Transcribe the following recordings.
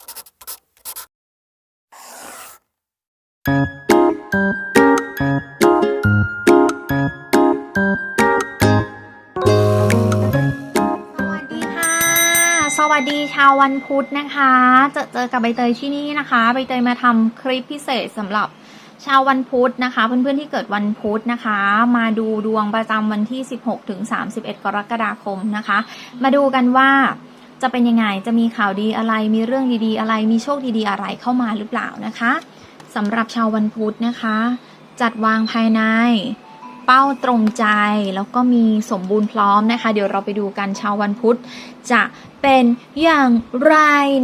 สวัสดีค่ะสวัสดีชาววันพุธนะคะเจอเจอกับใบเตยที่นี่นะคะ ใบเตยมาทำคลิปพิเศษสำหรับชาววันพุธนะคะ เพื่อนๆที่เกิดวันพุธนะคะ มาดูดวงประจำวันที่ 16ถึง31 กรกฎาคมนะคะ มาดูกันว่า จะเป็นยังไง จะมีข่าวดีอะไร มีเรื่องดีๆ อะไร มีโชคดีๆ อะไรเข้ามาหรือเปล่านะคะสำหรับชาววันพุธนะคะ จัดวางภายใน เป้าตรงใจ แล้วก็มีสมบูรณ์พร้อมนะคะ เดี๋ยวเราไปดูกันชาววันพุธจะเป็นอย่างไร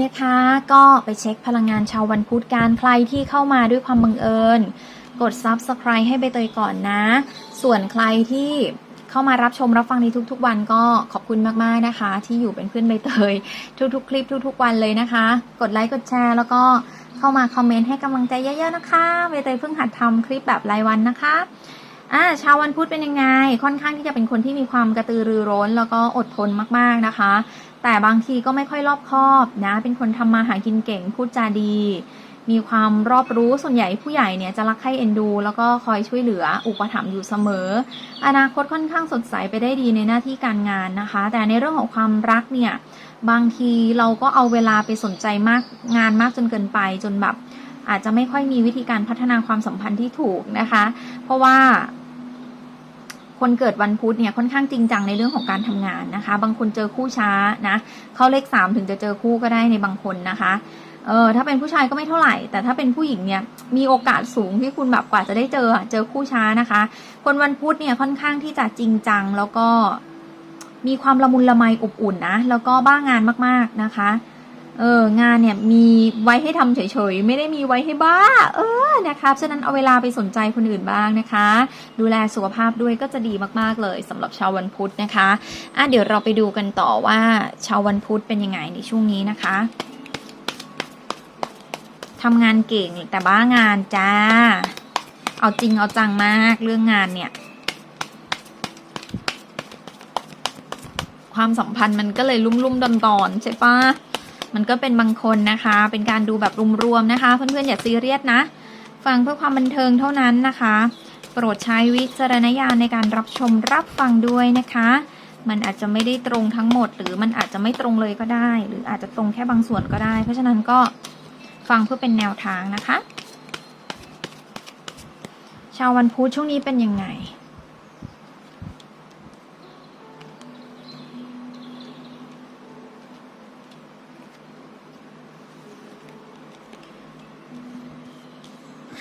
นะคะ ก็ไปเช็คพลังงานชาววันพุธการใครที่เข้ามาด้วยความบังเอิญ กด subscribe ให้ใบเตยก่อนนะ ส่วนใครที่ เข้ามารับชมรับฟังในทุกๆ วันก็ขอบคุณมากๆนะคะ ที่อยู่เป็นเพื่อนใบเตย ทุกๆ คลิปทุกๆ วันเลยนะคะ กดไลค์กดแชร์แล้วก็เข้ามาคอมเมนต์ให้กำลังใจเยอะๆนะคะใบเตยเพิ่งหัดทำคลิปแบบรายวันนะคะอ่าชาววันพุธเป็นยังไง ค่อนข้างที่จะเป็นคนที่มีความกระตือรือร้น แล้วก็อดทนมากๆนะคะ แต่บางทีก็ไม่ค่อยรอบคอบนะ เป็นคนทำมาหากินเก่งพูดจาดี มีความรอบรู้ส่วนใหญ่ผู้ใหญ่เนี่ยจะรักใคร่เอ็นดู แล้วก็คอยช่วยเหลืออุปถัมภ์อยู่เสมอ อนาคตค่อนข้างสดใสไปได้ดีในหน้าที่การงานนะคะ แต่ในเรื่องของความรักเนี่ยบางทีเราก็เอาเวลาไปสนใจมากงานมากจนเกินไปจนแบบ อาจจะไม่ค่อยมีวิธีการพัฒนาความสัมพันธ์ที่ถูกนะคะ เพราะว่าคนเกิดวันพุธเนี่ยค่อนข้างจริงจังในเรื่องของการทำงานนะคะ บางคนเจอคู่ช้านะ เข้าเลขสามถึงจะเจอคู่ก็ได้ในบางคนนะคะ เออถ้าเป็นผู้ชายก็ไม่เท่าไหร่ แต่ถ้าเป็นผู้หญิงเนี่ยมีโอกาสสูงที่คุณแบบกว่าจะได้เจอเจอคู่ช้านะคะ คนวันพุธเนี่ยค่อนข้างที่จะจริงจังแล้วก็มีความละมุนละไมอบอุ่นนะแล้วก็บ้างานมากๆนะคะ เอองานเนี่ยมีไว้ให้ทำเฉยๆ ไม่ได้มีไว้ให้บ้า เออนะครับฉะนั้นเอาเวลาไปสนใจคนอื่นบ้างนะคะ ดูแลสุขภาพด้วยก็จะดีมากๆเลยสำหรับชาววันพุธนะคะอะเดี๋ยวเราไปดูกันต่อว่าชาววันพุธเป็นยังไงในช่วงนี้นะคะำงานเก่งแต่บ้างานจ้า เอาจริงเอาจังมากเรื่องงานเนี่ย ความสัมพันธ์มันก็เลยลุ่มๆดอนๆใช่ปะมันก็เป็นบางคนนะคะ เป็นการดูแบบรวมๆนะคะ เพื่อนๆอย่าซีเรียสนะ ฟังเพื่อความบันเทิงเท่านั้นนะคะ โปรดใช้วิจารณญาณในการรับชมรับฟังด้วยนะคะ มันอาจจะไม่ได้ตรงทั้งหมด หรือมันอาจจะไม่ตรงเลยก็ได้ หรืออาจจะตรงแค่บางส่วนก็ได้ เพราะฉะนั้นก็ ฟังเพื่อเป็นแนวทางนะคะ ชาววันพุธช่วงนี้เป็นยังไง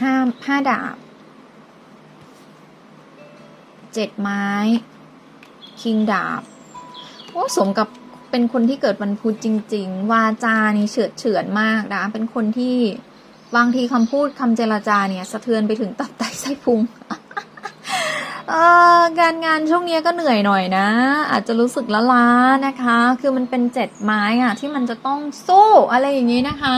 ห้าห้าดาบเจ็ดไม้ คิงดาบ โอ้ สมกับ เป็นคนที่เกิดวันพุธจริง ๆ วาจานี่เฉือดเฉือนมากนะ เป็นคนที่บางทีคำพูดคำเจรจาเนี่ยสะเทือนไปถึงตับไตไส้พุงเออการงานช่วงนี้ก็เหนื่อยหน่อยนะ อาจจะรู้สึกละล้านะคะ คือมันเป็นเจ็ดไม้อะที่มันจะต้องสู้อะไรอย่างนี้นะคะ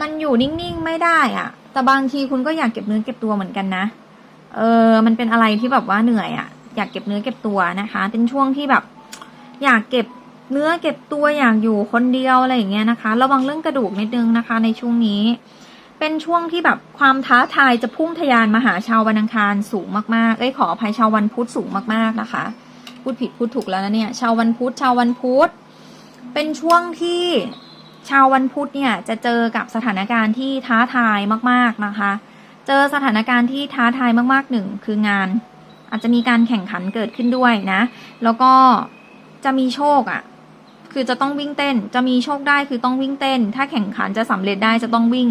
มันอยู่นิ่งๆไม่ได้อะแต่บางทีคุณก็อยากเก็บเนื้อเก็บตัวเหมือนกันนะเออมันเป็นอะไรที่แบบว่าเหนื่อยอะอยากเก็บเนื้อเก็บตัวนะคะ เป็นช่วงที่แบบ อยากเก็บ เนื้อเก็บตัวอยากอยู่คนเดียวอะไรอย่างเงี้ยนะคะ ระวังเรื่องกระดูกนิดนึงนะคะ ในช่วงนี้ เป็นช่วงที่แบบความท้าทายจะพุ่งทะยานมาหาชาววันอังคารสูงมากๆ เอ้ยขออภัยชาววันพุธสูงมากๆนะคะ พูดผิดพูดถูกแล้วนะเนี่ย ชาววันพุธชาววันพุธเป็นช่วงที่ชาววันพุธเนี่ยจะเจอกับสถานการณ์ที่ท้าทายมากๆนะคะ เจอสถานการณ์ที่ท้าทายมากๆหนึ่งคืองาน อาจจะมีการแข่งขันเกิดขึ้นด้วยนะ แล้วก็จะมีโชคอะ่ะ คือจะต้องวิ่งเต้น จะมีโชคได้คือต้องวิ่งเต้น ถ้าแข่งขันจะสำเร็จได้จะต้องวิ่ง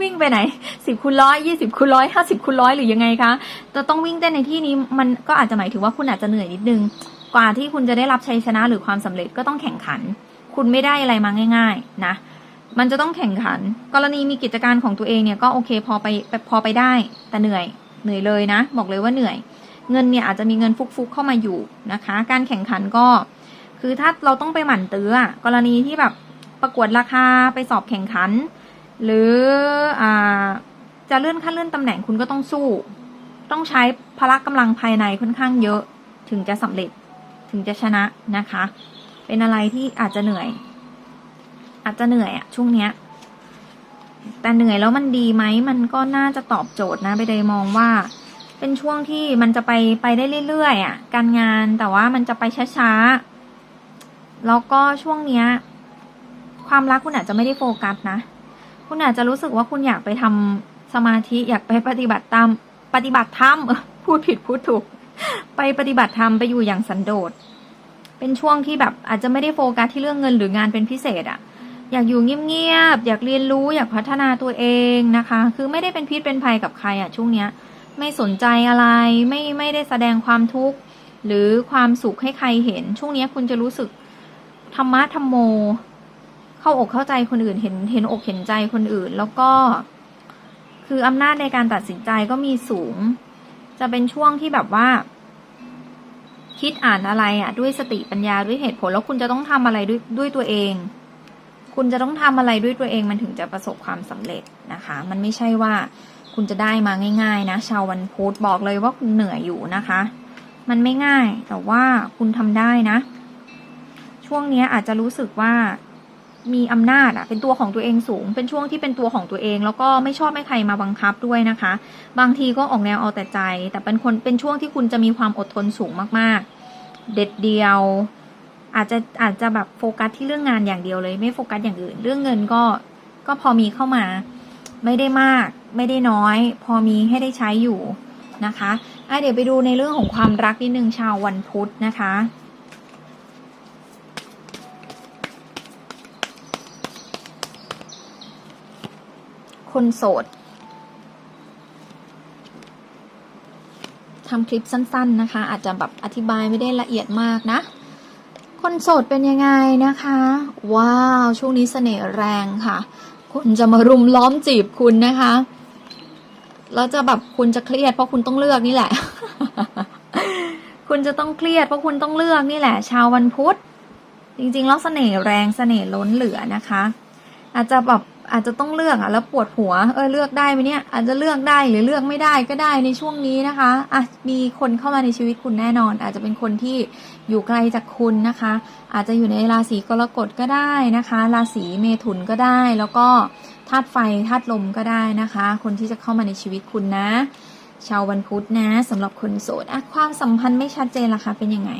วิ่งไปไหนสิบคูณร้อยยี่สิบคูณร้อยห้าสิบคูณร้อยหรือยังไงคะจะต้องวิ่งเต้นในที่นี้มันก็อาจจะหมายถึงว่าคุณอาจจะเหนื่อยนิดนึง กว่าที่คุณจะได้รับชัยชนะหรือความสำเร็จก็ต้องแข่งขัน คุณไม่ได้อะไรมาง่าย ๆ นะมันจะต้องแข่งขัน กรณีมีกิจการของตัวเองเนี่ยก็โอเคพอไปพอไปได้ แต่เหนื่อยเหนื่อยเลยนะ บอกเลยว่าเหนื่อย เงินเนี่ยอาจจะมีเงินฟุกๆเข้ามาอยู่นะคะ การแข่งขันก็ คือถ้าเราต้องไปหมั่นเตื้อกรณีที่แบบประกวดราคาไปสอบแข่งขัน หรืออ่าจะเลื่อนขั้นเลื่อนตำแหน่งคุณก็ต้องสู้ ต้องใช้พละกำลังภายในค่อนข้างเยอะถึงจะสำเร็จถึงจะชนะนะคะ เป็นอะไรที่อาจจะเหนื่อย อาจจะเหนื่อยอะช่วงเนี้ยแต่เหนื่อยแล้วมันดีไหมมันก็น่าจะตอบโจทย์นะ ไปเลยมองว่า เป็นช่วงที่มันจะไปไปได้เรื่อยๆอะ การงานแต่ว่ามันจะไปช้าๆ แล้วก็ช่วงเนี้ย ความรักคุณอาจจะไม่ได้โฟกัสนะ คุณอาจจะรู้สึกว่าคุณอยากไปทำสมาธิอยากไปปฏิบัติตามปฏิบัติธรรมพูดผิดพูดถูก ไปปฏิบัติธรรมไปอยู่อย่างสันโดษ เป็นช่วงที่แบบอาจจะไม่ได้โฟกัสที่เรื่องเงินหรืองานเป็นพิเศษอะอยากอยู่เงียบๆอยากเรียนรู้อยากพัฒนาตัวเองนะคะ คือไม่ได้เป็นพิษเป็นภัยกับใครอะช่วงเนี้ย ไม่สนใจอะไรไม่ไม่ได้แสดงความทุกข์หรือความสุขให้ใครเห็น ช่วงนี้คุณจะรู้สึก ธรรมะธรรมโม เข้าอกเข้าใจคนอื่นเห็นเห็นอกเห็นใจคนอื่น แล้วก็ คืออำนาจในการตัดสินใจก็มีสูง จะเป็นช่วงที่แบบว่า คิดอ่านอะไรอะ ด้วยสติปัญญาด้วยเหตุผลแล้วคุณจะต้องทำอะไรด้วยด้วยตัวเอง คุณจะต้องทำอะไรด้วยตัวเองมันถึงจะประสบความสำเร็จนะคะ มันไม่ใช่ว่าคุณจะได้มาง่าย ๆ นะ ชาววันพุธบอกเลยว่าคุณเหนื่อยอยู่นะคะ มันไม่ง่ายแต่ว่าคุณทำได้นะ ช่วงนี้อาจจะรู้สึกว่ามีอำนาจอะเป็นตัวของตัวเองสูง เป็นช่วงที่เป็นตัวของตัวเอง แล้วก็ไม่ชอบให้ใครมาบังคับด้วยนะคะ บางทีก็ออกแนวเอาแต่ใจ แต่เป็นคนเป็นช่วงที่คุณจะมีความอดทนสูงมากๆ เด็ดเดียว อาจจะอาจจะแบบโฟกัสที่เรื่องงานอย่างเดียวเลย ไม่โฟกัสอย่างอื่น เรื่องเงินก็ก็พอมีเข้ามา ไม่ได้มาก ไม่ได้น้อย พอมีให้ได้ใช้อยู่นะคะอะเดี๋ยวไปดูในเรื่องของความรักนิดนึงชาววันพุธนะคะ คนโสดทำคลิปสั้น ๆนะคะ อาจจะแบบอธิบายไม่ได้ละเอียดมากนะ คนโสดเป็นยังไงนะคะ ว้าว ช่วงนี้เสน่ห์แรงค่ะ คนจะมารุมล้อมจีบคุณนะคะแล้วจะแบบคุณจะเครียดเพราะคุณต้องเลือกนี่แหละ คุณจะต้องเครียดเพราะคุณต้องเลือกนี่แหละ ชาววันพุธ จริงๆ แล้วเสน่ห์แรงเสน่ห์ล้นเหลือนะคะ อาจจะแบบ อาจจะต้องเลือกอะแล้วปวดหัวเออเลือกได้ไหมเนี่ย อาจจะเลือกได้หรือเลือกไม่ได้ก็ได้ในช่วงนี้นะคะอะมีคนเข้ามาในชีวิตคุณแน่นอน อาจจะเป็นคนที่อยู่ไกลจากคุณนะคะ อาจจะอยู่ในราศีกรกฎก็ได้นะคะ ราศีเมถุนก็ได้ แล้วก็ธาตุไฟธาตุลมก็ได้นะคะ คนที่จะเข้ามาในชีวิตคุณนะ ชาววันพุธนะสำหรับคนโสดอะความสัมพันธ์ไม่ชัดเจนล่ะคะเป็นยังไง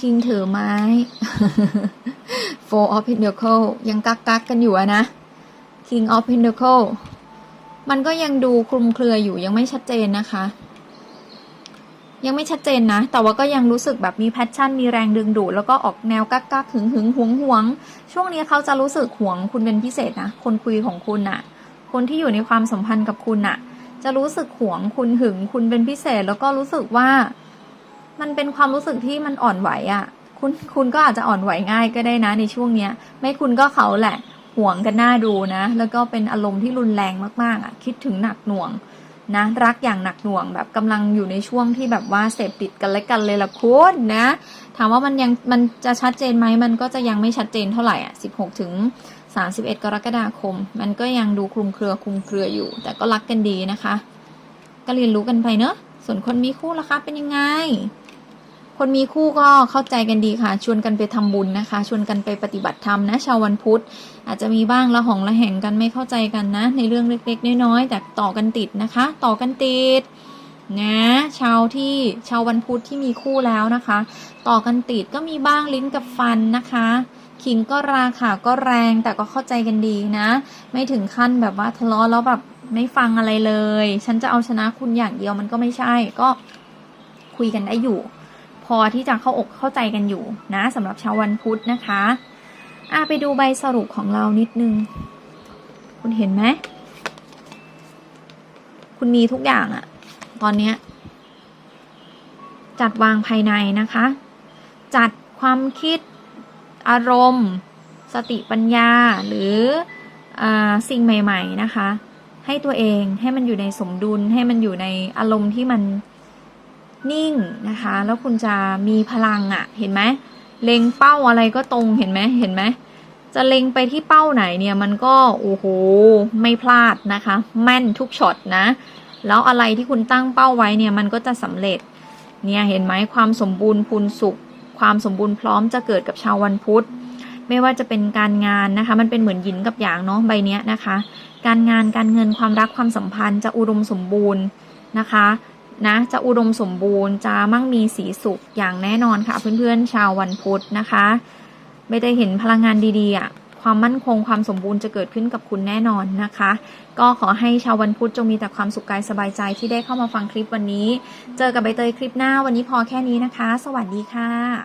คิงถือไม้ Four of Pentacle ยังกักกักกันอยู่นะ King of Pentacle มันก็ยังดูคลุมเครืออยู่ยังไม่ชัดเจนนะคะ ยังไม่ชัดเจนนะ แต่ว่าก็ยังรู้สึกแบบมีแพชชั่น มีแรงดึงดูด แล้วก็ออกแนวกักกักหึงหึงหวงหวง ช่วงนี้เขาจะรู้สึกหวงคุณเป็นพิเศษนะ คนคุยของคุณน่ะ คนที่อยู่ในความสัมพันธ์กับคุณน่ะ จะรู้สึกหวงคุณหึงคุณเป็นพิเศษ แล้วก็รู้สึกว่า มันเป็นความรู้สึกที่มันอ่อนไหวอะ่ะ คุณคุณก็อาจจะอ่อนไหวง่ายก็ได้นะในช่วงเนี้ย ไม่คุณก็เขาแหละห่วงกันหน้าดูนะ แล้วก็เป็นอารมณ์ที่รุนแรงมากๆอะ่ะ คิดถึงหนักหน่วงนะรักอย่างหนักหน่วงแบบกำลังอยู่ในช่วงที่แบบว่าเสพติดกันและกันเลยละคุณนะ ถามว่ามันยังมันจะชัดเจนไหมมันก็จะยังไม่ชัดเจนเท่าไหร่อะ16 ถึง 31 กรกฎาคม มันก็ยังดูคลุมเครือคลุมเครืออยู่ แต่ก็รักกันดีนะคะ ก็เรียนรู้กันไปเนอะส่วนคนมีคู่ล่ะคะเป็นยังไง คนมีคู่ก็เข้าใจกันดีค่ะ ชวนกันไปทำบุญนะคะ ชวนกันไปปฏิบัติธรรมนะ ชาววันพุธ อาจจะมีบ้างละหองละแห่งกันไม่เข้าใจกันนะ ในเรื่องเล็กๆน้อยๆแต่ต่อกันติดนะคะ ต่อกันติดนะชาวที่ชาววันพุธที่มีคู่แล้วนะคะ ต่อกันติดก็มีบ้างลิ้นกับฟันนะคะขิงก็ราค่ะก็แรงแต่ก็เข้าใจกันดีนะ ไม่ถึงขั้นแบบว่าทะเลาะแล้วแบบไม่ฟังอะไรเลย ฉันจะเอาชนะคุณอย่างเดียวมันก็ไม่ใช่ก็คุยกันได้อยู่ พอที่จะเข้าอกเข้าใจกันอยู่นะสำหรับชาววันพุธนะคะอะไปดูใบสรุปของเรานิดนึง คุณเห็นไหม คุณมีทุกอย่างอะตอนเนี้ยจัดวางภายในนะคะ จัดความคิดอารมณ์ สติปัญญาหรืออสิ่งใหม่ ๆ นะคะ ให้ตัวเองให้มันอยู่ในสมดุลให้มันอยู่ในอารมณ์ที่มัน นิ่งนะคะ แล้วคุณจะมีพลังอะ่ะ เห็นไหมเล็งเป้าอะไรก็ตรงเห็นไหมเห็นไหมจะเล็งไปที่เป้าไหนเนี่ยมันก็โอ้โหไม่พลาดนะคะ แม่นทุกช็อตนะ แล้วอะไรที่คุณตั้งเป้าไว้เนี่ยมันก็จะสำเร็จเนี่ยเห็นไหมความสมบูรณ์พูนสุข ความสมบูรณ์พร้อมจะเกิดกับชาววันพุธไม่ว่าจะเป็นการงานนะคะ มันเป็นเหมือนหยินกับหยางเนาะใบเนี้ยนะคะ การงานการเงินความรักความสัมพันธ์จะอุดมสมบูรณ์นะคะ นะจะอุดมสมบูรณ์จะมั่งมีสีสุขอย่างแน่นอนค่ะ เพื่อนๆชาววันพุธนะคะไม่ได้เห็นพลังงานดีๆอะความมั่นคงความสมบูรณ์จะเกิดขึ้นกับคุณแน่นอนนะคะ ก็ขอให้ชาววันพุธจงมีแต่ความสุขกายสบายใจที่ได้เข้ามาฟังคลิปวันนี้ เจอกับใบเตยคลิปหน้าวันนี้พอแค่นี้นะคะ สวัสดีค่ะ